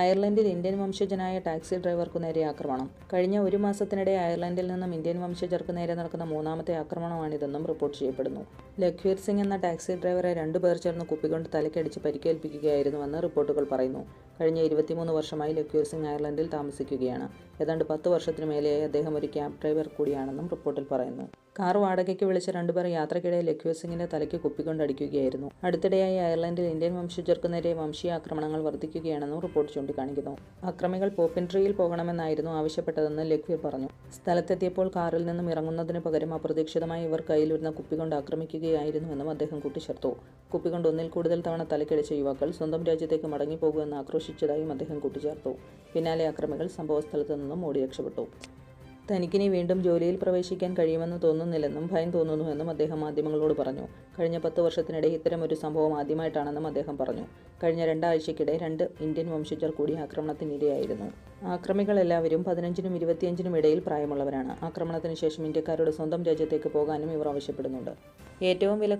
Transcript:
അയർലൻഡിൽ ഇന്ത്യൻ വംശജനായ ടാക്സി ഡ്രൈവർക്കു നേരെ ആക്രമണം. കഴിഞ്ഞ ഒരു മാസത്തിനിടെ അയർലൻഡിൽ നിന്നും ഇന്ത്യൻ വംശജർക്ക് നേരെ നടക്കുന്ന മൂന്നാമത്തെ ആക്രമണമാണിതെന്നും റിപ്പോർട്ട് ചെയ്യപ്പെടുന്നു. ലഖ്വീർ സിംഗ് എന്ന ടാക്സി ഡ്രൈവറെ രണ്ടുപേർ ചേർന്ന് കുപ്പികൊണ്ട് തലക്കടിച്ച് പരിക്കേൽപ്പിക്കുകയായിരുന്നുവെന്ന് റിപ്പോർട്ടുകൾ പറയുന്നു. കഴിഞ്ഞ ഇരുപത്തിമൂന്ന് വർഷമായി ലഖ്വീർ സിംഗ് അയർലൻഡിൽ താമസിക്കുകയാണ്. ഏതാണ്ട് പത്ത് വർഷത്തിനു മേലെയായി അദ്ദേഹം ഒരു ക്യാബ് ഡ്രൈവർ കൂടിയാണെന്നും റിപ്പോർട്ടിൽ പറയുന്നു. കാർ വാടകയ്ക്ക് വിളിച്ച രണ്ടുപേർ യാത്രക്കിടെ ലഖ്വീർ സിംഗിന്റെ തലയ്ക്ക് കുപ്പിക്കൊണ്ടടിക്കുകയായിരുന്നു. അടുത്തിടെയായി അയർലൻഡിൽ ഇന്ത്യൻ വംശജർക്കു നേരെ വംശീയ ആക്രമണങ്ങൾ വർദ്ധിക്കുകയാണെന്നും റിപ്പോർട്ട് ചൂണ്ടിക്കാണിക്കുന്നു. അക്രമികൾ പോപ്പിൻട്രിയിൽ പോകണമെന്നായിരുന്നു ആവശ്യപ്പെട്ടതെന്ന് ലഖ്വീർ പറഞ്ഞു. സ്ഥലത്തെത്തിയപ്പോൾ കാറിൽ നിന്നും ഇറങ്ങുന്നതിന് പകരം അപ്രതീക്ഷിതമായി ഇവർ കയ്യിലിരുന്ന കുപ്പികൊണ്ട് ആക്രമിക്കുകയായിരുന്നുവെന്നും അദ്ദേഹം കൂട്ടിച്ചേർത്തു. കുപ്പികൊണ്ട് ഒന്നിൽ കൂടുതൽ തവണ തലക്കടിച്ച യുവാക്കൾ സ്വന്തം രാജ്യത്തേക്ക് മടങ്ങിപ്പോകുമെന്ന് ആക്രോശിച്ചതായും അദ്ദേഹം കൂട്ടിച്ചേർത്തു. പിന്നാലെ അക്രമികൾ സംഭവസ്ഥലത്ത് നിന്നും ഓടി രക്ഷപ്പെട്ടു. തനിക്കിനി വീണ്ടും ജോലിയിൽ പ്രവേശിക്കാൻ കഴിയുമെന്ന് തോന്നുന്നില്ലെന്നും ഭയം തോന്നുന്നുവെന്നും അദ്ദേഹം മാധ്യമങ്ങളോട് പറഞ്ഞു. കഴിഞ്ഞ പത്ത് വർഷത്തിനിടെ ഇത്തരം ഒരു സംഭവം ആദ്യമായിട്ടാണെന്നും അദ്ദേഹം പറഞ്ഞു. കഴിഞ്ഞ രണ്ടാഴ്ചയ്ക്കിടെ രണ്ട് ഇന്ത്യൻ വംശജർ കൂടി ആക്രമണത്തിനിരയായിരുന്നു. ആക്രമികളെല്ലാവരും പതിനഞ്ചിനും ഇരുപത്തിയഞ്ചിനും ഇടയിൽ പ്രായമുള്ളവരാണ്. ആക്രമണത്തിന് ശേഷം ഇന്ത്യക്കാരോട് സ്വന്തം രാജ്യത്തേക്ക് പോകാനും ഇവർ ആവശ്യപ്പെടുന്നുണ്ട്. ഏറ്റവും വില